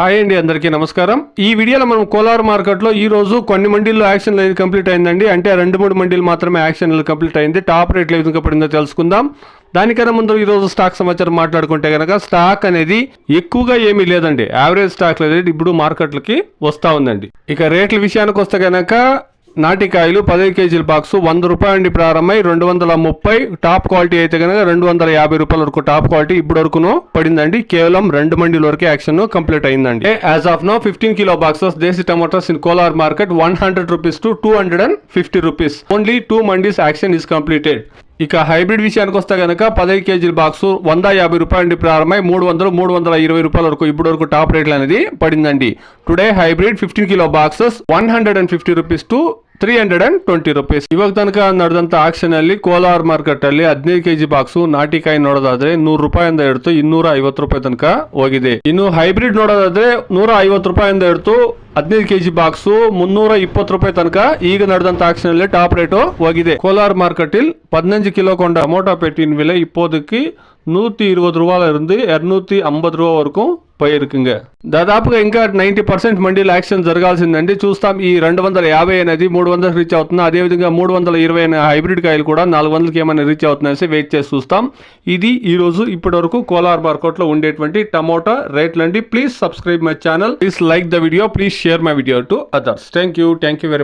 Hi అండి అందరికీ నమస్కారం. ఈ వీడియోలో మనం కోలార్ మార్కెట్లో ఈ రోజు కొన్ని మండీల్లో యాక్షన్ అనేది కంప్లీట్ అయిందండి. అంటే రెండు మూడు మండీలు మాత్రమే యాక్షన్ కంప్లీట్ అయింది. టాప్ రేట్లు ఏ విధంగా పడిందో తెలుసుకుందాం. దానికన్నా ముందు ఈరోజు స్టాక్ సమాచారం మాట్లాడుకుంటే కనుక స్టాక్ అనేది ఎక్కువగా ఏమీ లేదండి. యావరేజ్ స్టాక్ అనేది ఇప్పుడు మార్కెట్లకి వస్తూ ఉందండి. ఇక రేట్ల విషయానికి వస్తే కనుక నాటికాయలు పదిహేను కేజీల బాక్స్ వంద రూపాయల నుండి ప్రారంభమై రెండు వందల ముప్పై. టాప్ క్వాలిటీ అయితే కనుక రెండు వందల యాభై రూపాయల వరకు టాప్ క్వాలిటీ ఇప్పుడు వరకును పడిందండి. కేవలం రెండు మండీల వరకు యాక్షన్ కంప్లీట్ అయిందండి. As of now fifteen kilo boxes desi tomatoes in Kolar market one hundred rupees to two hundred and fifty rupees. Only two mandis action is completed. ఇక హైబ్రిడ్ విషయానికి వస్తే కనుక పదహైదు కేజీల బాక్స్ వంద యాభై రూపాయల నుండి ప్రారంభమై మూడు వందలు మూడు వందల ఇరవై రూపాయల వరకు ఇప్పుడు వరకు టాప్ రేట్లు అనేది పడిందండి. Today hybrid fifteen kilo boxes one hundred and fifty rupees to three hundred and twenty rupees ಇವಾಗ ತನಕ ನಡೆದಂಥ ಆಕ್ಷನಲ್ಲಿ ಕೋಲಾರ ಮಾರ್ಕೆಟಲ್ಲಿ ಹದಿನೈದು ಕೆ ಜಿ ಬಾಕ್ಸು ನಾಟಿಕಾಯಿ ನೋಡೋದಾದ್ರೆ ನೂರು ರೂಪಾಯಿಂದ ಹಿಡಿದು ಇನ್ನೂರ ಐವತ್ತು ರೂಪಾಯಿ ತನಕ ಹೋಗಿದೆ. ಇನ್ನು ಹೈಬ್ರಿಡ್ ನೋಡೋದಾದ್ರೆ ನೂರ ಐವತ್ತು ರೂಪಾಯಿಂದ ಹಿಡಿದು ಹದಿನೈದು ಕೆಜಿ ಬಾಕ್ಸು ಮುನ್ನೂರ ಇಪ್ಪತ್ತು ರೂಪಾಯಿ ತನಕ ಈಗ ನಡೆದಂತ ಆಕ್ಷನ್ ಅಲ್ಲಿ ಟಾಪ್ ರೇಟು ಹೋಗಿದೆ. ಕೋಲಾರ ಮಾರ್ಕೆಟಲ್ಲಿ ಪದಿನಂಜು ಕಿಲೋ ಕೊಂಡ ಟಮೋಟಾ ಪೆಟ್ಟಿನ ಬೆಲೆ ಇಪ್ಪೋದಕ್ಕೆ நூற்றி இருபது ரூபாயிலிருந்து இரநூத்தி ஐம்பது రూపా వరకు పై దాదాపుగా ఇంకా నైంటీ పర్సెంట్ మండీలు యాక్షన్ జరగాల్సిందండి. చూస్తాం ఈ రెండు వందల యాభై అనేది మూడు వందలకు రీచ్ అవుతుంది. అదేవిధంగా మూడు వందల ఇరవై అనే హైబ్రిడ్ కాయలు కూడా నాలుగు వందలకి ఏమైనా రీచ్ అవుతుందనేసి వెయిట్ చేసి చూస్తాం. ఇది ఈరోజు ఇప్పటి వరకు కోలార్ మార్కెట్లో ఉండేటువంటి టమోటా రేట్లు అండి please subscribe my channel. Please like the video. Please share my video to others. Thank you thank you very much